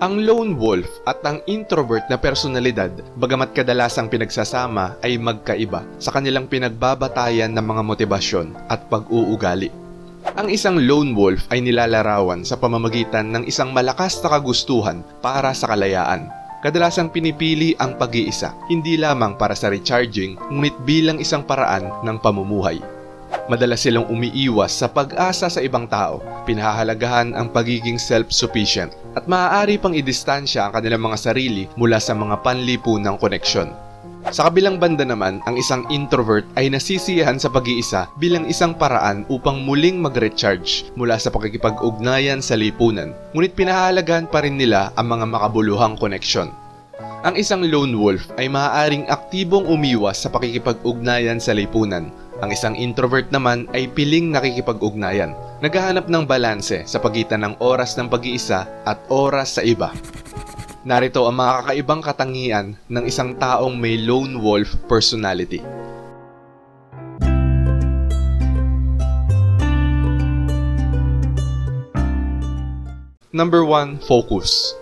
Ang lone wolf at ang introvert na personalidad, bagamat kadalasang pinagsasama ay magkaiba sa kanilang pinagbabatayan ng mga motibasyon at pag-uugali. Ang isang lone wolf ay nilalarawan sa pamamagitan ng isang malakas na kagustuhan para sa kalayaan. Kadalasang pinipili ang pag-iisa, hindi lamang para sa recharging, ngunit bilang isang paraan ng pamumuhay. Madalas silang umiiwas sa pag-asa sa ibang tao, pinahahalagahan ang pagiging self-sufficient, at maaari pang idistansya ang kanilang mga sarili mula sa mga panlipunang koneksyon. Sa kabilang banda naman, ang isang introvert ay nasisiyahan sa pag-iisa bilang isang paraan upang muling mag-recharge mula sa pakikipag-ugnayan sa lipunan, ngunit pinahahalagahan pa rin nila ang mga makabuluhang koneksyon. Ang isang lone wolf ay maaaring aktibong umiwas sa pakikipag-ugnayan sa lipunan. Ang isang introvert naman ay piling nakikipag-ugnayan, naghahanap ng balanse sa pagitan ng oras ng pag-iisa at oras sa iba. Narito ang mga kakaibang katangian ng isang taong may lone wolf personality. Number 1, focus.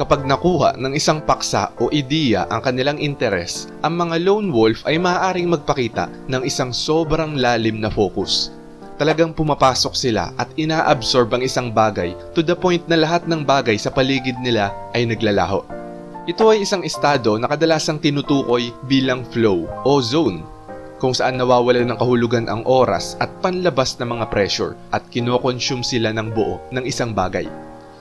Kapag nakuha ng isang paksa o ideya ang kanilang interes, ang mga lone wolf ay maaaring magpakita ng isang sobrang lalim na focus. Talagang pumapasok sila at inaabsorb ang isang bagay to the point na lahat ng bagay sa paligid nila ay naglalaho. Ito ay isang estado na kadalasang tinutukoy bilang flow o zone kung saan nawawala ng kahulugan ang oras at panlabas ng mga pressure at kinokonsume sila ng buo ng isang bagay.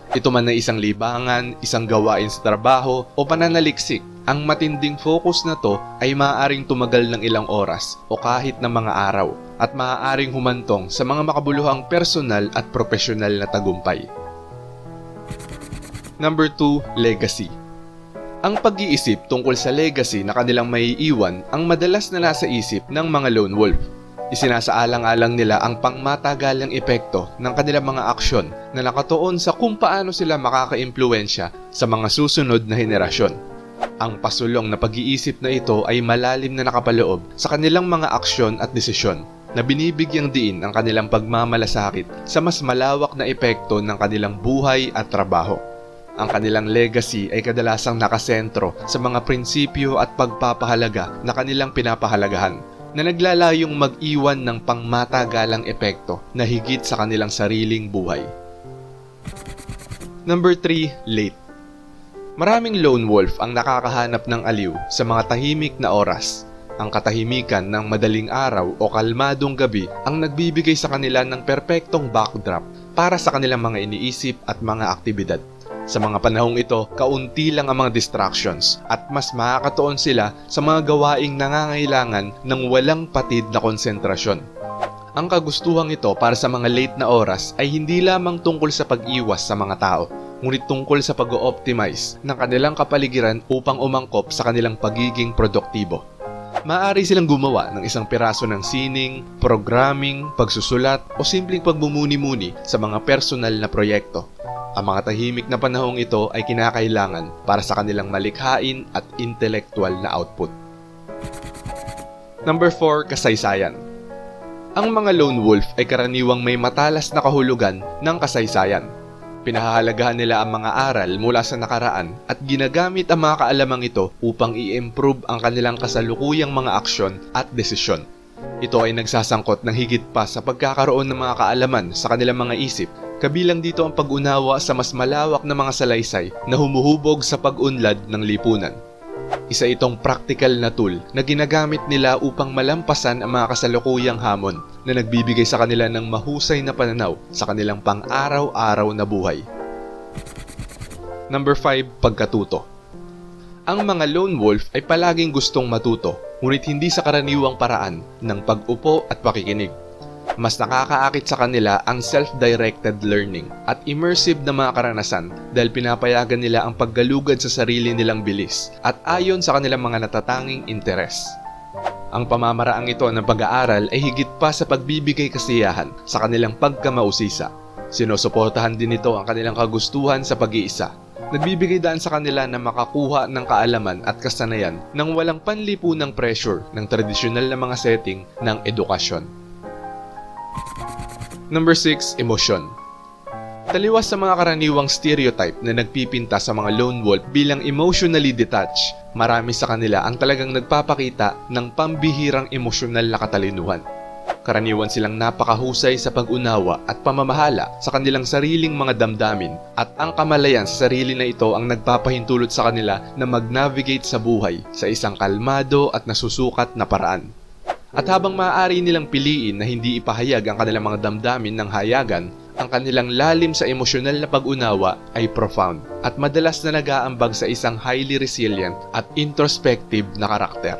Ito man ay isang libangan, isang gawain sa trabaho o pananaliksik, ang matinding focus na to ay maaaring tumagal ng ilang oras o kahit ng mga araw at maaaring humantong sa mga makabuluhang personal at profesional na tagumpay. Number 2, legacy. Ang pag-iisip tungkol sa legacy na kanilang maiiwan ang madalas na nasa isip ng mga lone wolf. Isinasaalang-alang nila ang pangmatagalang epekto ng kanilang mga aksyon na nakatuon sa kung paano sila makaka-impluensya sa mga susunod na henerasyon. Ang pasulong na pag-iisip na ito ay malalim na nakapaloob sa kanilang mga aksyon at desisyon na binibigyang diin ang kanilang pagmamalasakit sa mas malawak na epekto ng kanilang buhay at trabaho. Ang kanilang legacy ay kadalasang nakasentro sa mga prinsipyo at pagpapahalaga na kanilang pinapahalagahan na naglalayong mag-iwan ng pangmatagalang epekto na higit sa kanilang sariling buhay. Number 3, late. Maraming lone wolf ang nakakahanap ng aliw sa mga tahimik na oras. Ang katahimikan ng madaling araw o kalmadong gabi ang nagbibigay sa kanila ng perpektong backdrop para sa kanilang mga iniisip at mga aktibidad. Sa mga panahong ito, kaunti lang ang mga distractions at mas makakatuon sila sa mga gawaing nangangailangan ng walang patid na konsentrasyon. Ang kagustuhang ito para sa mga late na oras ay hindi lamang tungkol sa pag-iwas sa mga tao, ngunit tungkol sa pag-optimize ng kanilang kapaligiran upang umangkop sa kanilang pagiging produktibo. Maaari silang gumawa ng isang piraso ng sining, programming, pagsusulat o simpleng pagmumuni-muni sa mga personal na proyekto. Ang mga tahimik na panahong ito ay kinakailangan para sa kanilang malikhain at intelektual na output. Number 4, kasaysayan. Ang mga lone wolf ay karaniwang may matalas na kahulugan ng kasaysayan. Pinahahalagahan nila ang mga aral mula sa nakaraan at ginagamit ang mga kaalamang ito upang i-improve ang kanilang kasalukuyang mga aksyon at desisyon. Ito ay nagsasangkot ng higit pa sa pagkakaroon ng mga kaalaman sa kanilang mga isip, kabilang dito ang pag-unawa sa mas malawak na mga salaysay na humuhubog sa pag-unlad ng lipunan. Isa itong practical na tool na ginagamit nila upang malampasan ang mga kasalukuyang hamon na nagbibigay sa kanila ng mahusay na pananaw sa kanilang pang-araw-araw na buhay. Number 5, pagkatuto. Ang mga lone wolf ay palaging gustong matuto, ngunit hindi sa karaniwang paraan ng pag-upo at pakikinig. Mas nakakaakit sa kanila ang self-directed learning at immersive na mga karanasan dahil pinapayagan nila ang paggalugad sa sarili nilang bilis at ayon sa kanilang mga natatanging interes. Ang pamamaraang ito ng pag-aaral ay higit pa sa pagbibigay kasiyahan sa kanilang pagkamausisa. Sinusuportahan din nito ang kanilang kagustuhan sa pag-iisa. Nagbibigay daan sa kanila na makakuha ng kaalaman at kasanayan ng walang panlipunang pressure ng tradisyonal na mga setting ng edukasyon. Number 6, emosyon. Taliwas sa mga karaniwang stereotype na nagpipinta sa mga lone wolf bilang emotionally detached, marami sa kanila ang talagang nagpapakita ng pambihirang emosyonal na katalinuhan. Karaniwan silang napakahusay sa pag-unawa at pamamahala sa kanilang sariling mga damdamin at ang kamalayan sa sarili na ito ang nagpapahintulot sa kanila na mag-navigate sa buhay sa isang kalmado at nasusukat na paraan. At habang maaari nilang piliin na hindi ipahayag ang kanilang mga damdamin ng hayagan, ang kanilang lalim sa emosyonal na pag-unawa ay profound at madalas na nag-aambag sa isang highly resilient at introspective na karakter.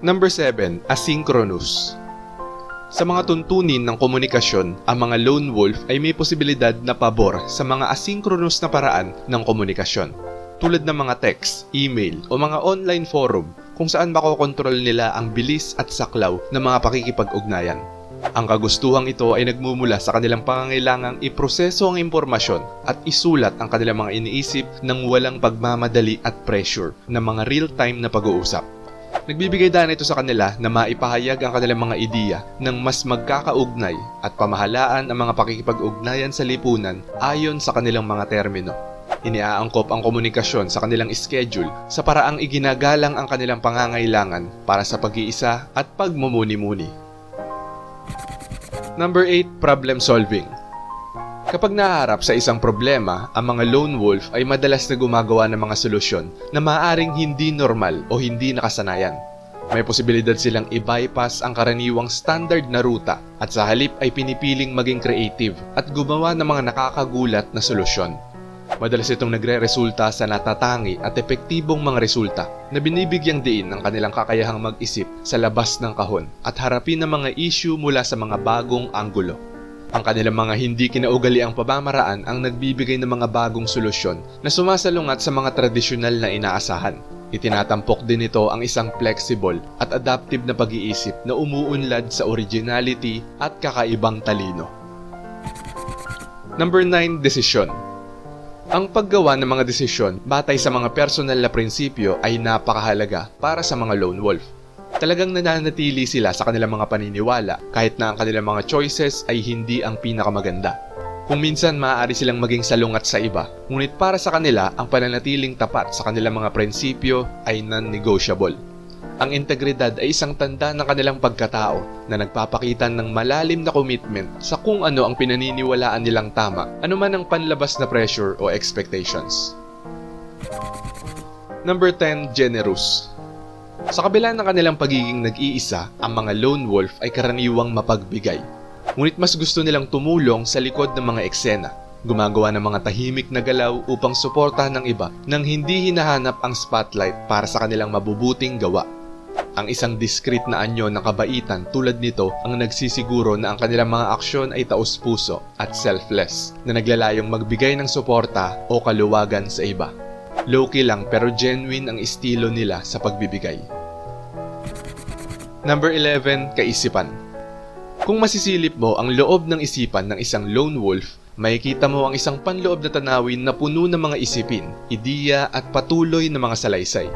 Number 7. Asynchronous Sa mga tuntunin ng komunikasyon, ang mga lone wolf ay may posibilidad na pabor sa mga asynchronous na paraan ng komunikasyon tulad ng mga text, email o mga online forum kung saan makokontrol nila ang bilis at saklaw ng mga pakikipag-ugnayan. Ang kagustuhang ito ay nagmumula sa kanilang pangangailangang iproseso ang impormasyon at isulat ang kanilang mga iniisip ng walang pagmamadali at pressure ng mga real-time na pag-uusap. Nagbibigay daan ito sa kanila na maipahayag ang kanilang mga ideya ng mas magkakaugnay at pamahalaan ang mga pakikipag-ugnayan sa lipunan ayon sa kanilang mga termino. Iniaangkop ang komunikasyon sa kanilang schedule sa paraang iginagalang ang kanilang pangangailangan para sa pag-iisa at pagmumuni-muni. Number 8. Problem solving Kapag naharap sa isang problema, ang mga lone wolf ay madalas na gumagawa ng mga solusyon na maaaring hindi normal o hindi nakasanayan. May posibilidad silang i-bypass ang karaniwang standard na ruta at sa halip ay pinipiling maging creative at gumawa ng mga nakakagulat na solusyon. Madalas itong nagre-resulta sa natatangi at epektibong mga resulta na binibigyang diin ng kanilang kakayahang mag-isip sa labas ng kahon at harapin ang mga issue mula sa mga bagong anggulo. Ang kanilang mga hindi kinaugali ang pamamaraan ang nagbibigay ng mga bagong solusyon na sumasalungat sa mga tradisyonal na inaasahan. Itinatampok din ito ang isang flexible at adaptive na pag-iisip na umuunlad sa originality at kakaibang talino. Number 9. Desisyon ang paggawa ng mga desisyon batay sa mga personal na prinsipyo ay napakahalaga para sa mga lone wolf. Talagang nananatili sila sa kanilang mga paniniwala kahit na ang kanilang mga choices ay hindi ang pinakamaganda. Kung minsan maaari silang maging salungat sa iba, ngunit para sa kanila ang pananatiling tapat sa kanilang mga prinsipyo ay non-negotiable. Ang integridad ay isang tanda ng kanilang pagkatao na nagpapakita ng malalim na commitment sa kung ano ang pinaniniwalaan nilang tama, anuman ang panlabas na pressure o expectations. Number 10. Generous Sa kabila ng kanilang pagiging nag-iisa, ang mga lone wolf ay karaniwang mapagbigay. Ngunit mas gusto nilang tumulong sa likod ng mga eksena gumagawa ng mga tahimik na galaw upang suportahan ng iba nang hindi hinahanap ang spotlight para sa kanilang mabubuting gawa. Ang isang discreet na anyo ng kabaitan tulad nito ang nagsisiguro na ang kanilang mga aksyon ay taos-puso at selfless na naglalayong magbigay ng suporta o kaluwagan sa iba. Low-key lang pero genuine ang estilo nila sa pagbibigay. Number 11. Kaisipan Kung masisilip mo ang loob ng isipan ng isang lone wolf, makikita mo ang isang panloob na tanawin na puno ng mga isipin, ideya at patuloy na mga salaysay.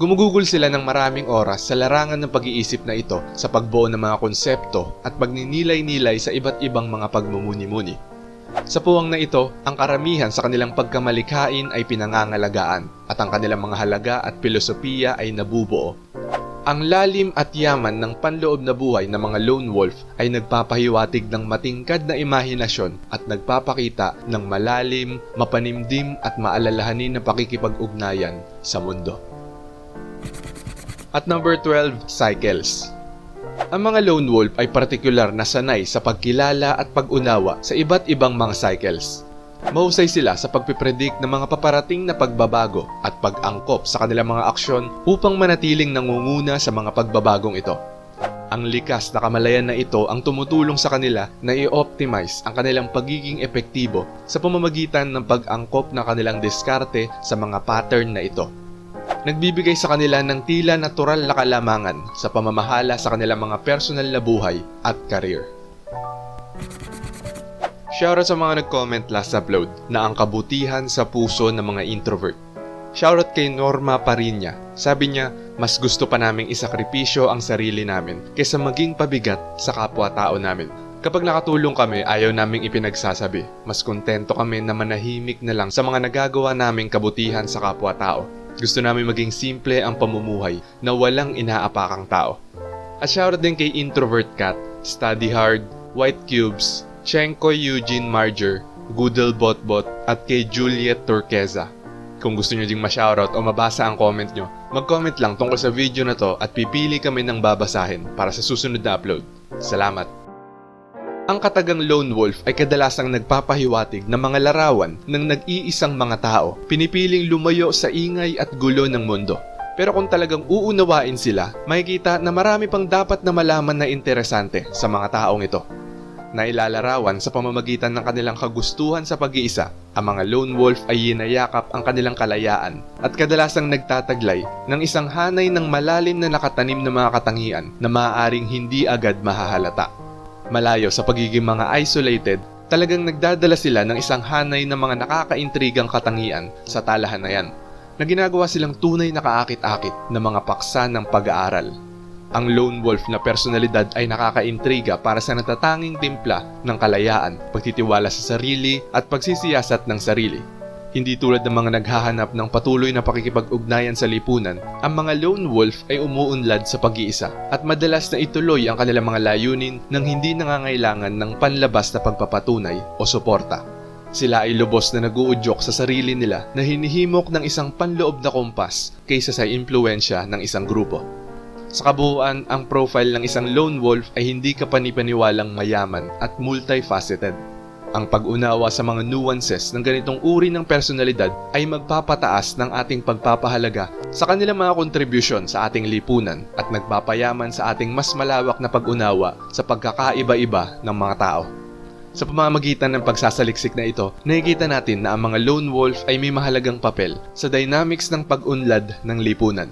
Gumugugol sila ng maraming oras sa larangan ng pag-iisip na ito sa pagbuo ng mga konsepto at pagninilay-nilay sa iba't ibang mga pagmumuni-muni. Sa puwang na ito, ang karamihan sa kanilang pagkamalikhain ay pinangangalagaan at ang kanilang mga halaga at filosofiya ay nabubuo. Ang lalim at yaman ng panloob na buhay ng mga lone wolf ay nagpapahiwatig ng matingkad na imahinasyon at nagpapakita ng malalim, mapanimdim at maalalahanin na pakikipag-ugnayan sa mundo. At number 12, cycles. Ang mga lone wolf ay partikular na sanay sa pagkilala at pag-unawa sa iba't ibang mga cycles. Mahusay sila sa pagpipredict ng mga paparating na pagbabago at pag-angkop sa kanilang mga aksyon upang manatiling nangunguna sa mga pagbabagong ito. Ang likas na kamalayan na ito ang tumutulong sa kanila na i-optimize ang kanilang pagiging epektibo sa pamamagitan ng pag-angkop ng kanilang diskarte sa mga pattern na ito nagbibigay sa kanila ng tila natural na kalamangan sa pamamahala sa kanilang mga personal na buhay at career. Shoutout sa mga nag-comment last upload na ang kabutihan sa puso ng mga introvert. Shoutout kay Norma Parinya. Sabi niya, mas gusto pa naming isakripisyo ang sarili namin kaysa maging pabigat sa kapwa-tao namin. Kapag nakatulong kami, ayaw naming ipinagsasabi. Mas kontento kami na manahimik na lang sa mga nagagawa naming kabutihan sa kapwa-tao. Gusto namin maging simple ang pamumuhay na walang inaapakang tao. At shoutout din kay Introvert Cat, Study Hard, White Cubes, Chenko Eugene Marger, Goodle Botbot at kay Juliet Turqueza. Kung gusto nyo ding ma-shoutout o mabasa ang comment nyo, mag-comment lang tungkol sa video na to at pipili kami ng babasahin para sa susunod na upload. Salamat! Ang katagang lone wolf ay kadalasang nagpapahiwatig ng mga larawan ng nag-iisang mga tao, pinipiling lumayo sa ingay at gulo ng mundo. Pero kung talagang uunawain sila, makikita na marami pang dapat na malaman na interesante sa mga taong ito. Nailalarawan sa pamamagitan ng kanilang kagustuhan sa pag-iisa, ang mga lone wolf ay yinayakap ang kanilang kalayaan at kadalasang nagtataglay ng isang hanay ng malalim na nakatanim na mga katangian na maaaring hindi agad mahahalata. Malayo sa pagiging mga isolated, talagang nagdadala sila ng isang hanay ng mga nakakaintrigang katangian sa talahanayan na ginagawa silang tunay na kaakit-akit na mga paksa ng pag-aaral. Ang lone wolf na personalidad ay nakakaintriga para sa natatanging timpla ng kalayaan, pagtitiwala sa sarili at pagsisiyasat ng sarili. Hindi tulad ng mga naghahanap ng patuloy na pakikipag-ugnayan sa lipunan, ang mga lone wolf ay umuunlad sa pag-iisa at madalas na ituloy ang kanilang mga layunin nang hindi nangangailangan ng panlabas na pagpapatunay o suporta. Sila ay lubos na naguudyok sa sarili nila na hinihimok ng isang panloob na kompas kaysa sa impluensya ng isang grupo. Sa kabuuan, ang profile ng isang lone wolf ay hindi kapanipaniwalang mayaman at multifaceted. Ang pag-unawa sa mga nuances ng ganitong uri ng personalidad ay magpapataas ng ating pagpapahalaga sa kanilang mga kontribusyon sa ating lipunan at nagpapayaman sa ating mas malawak na pag-unawa sa pagkakaiba-iba ng mga tao. Sa pamamagitan ng pagsasaliksik na ito, nakikita natin na ang mga lone wolf ay may mahalagang papel sa dynamics ng pag-unlad ng lipunan.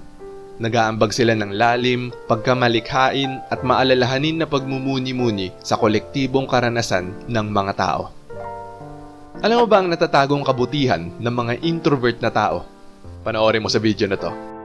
Nagaambag sila ng lalim, pagkamalikhain at maalalahanin na pagmumuni-muni sa kolektibong karanasan ng mga tao. Alam mo ba ang natatagong kabutihan ng mga introvert na tao? Panoorin mo sa video na to.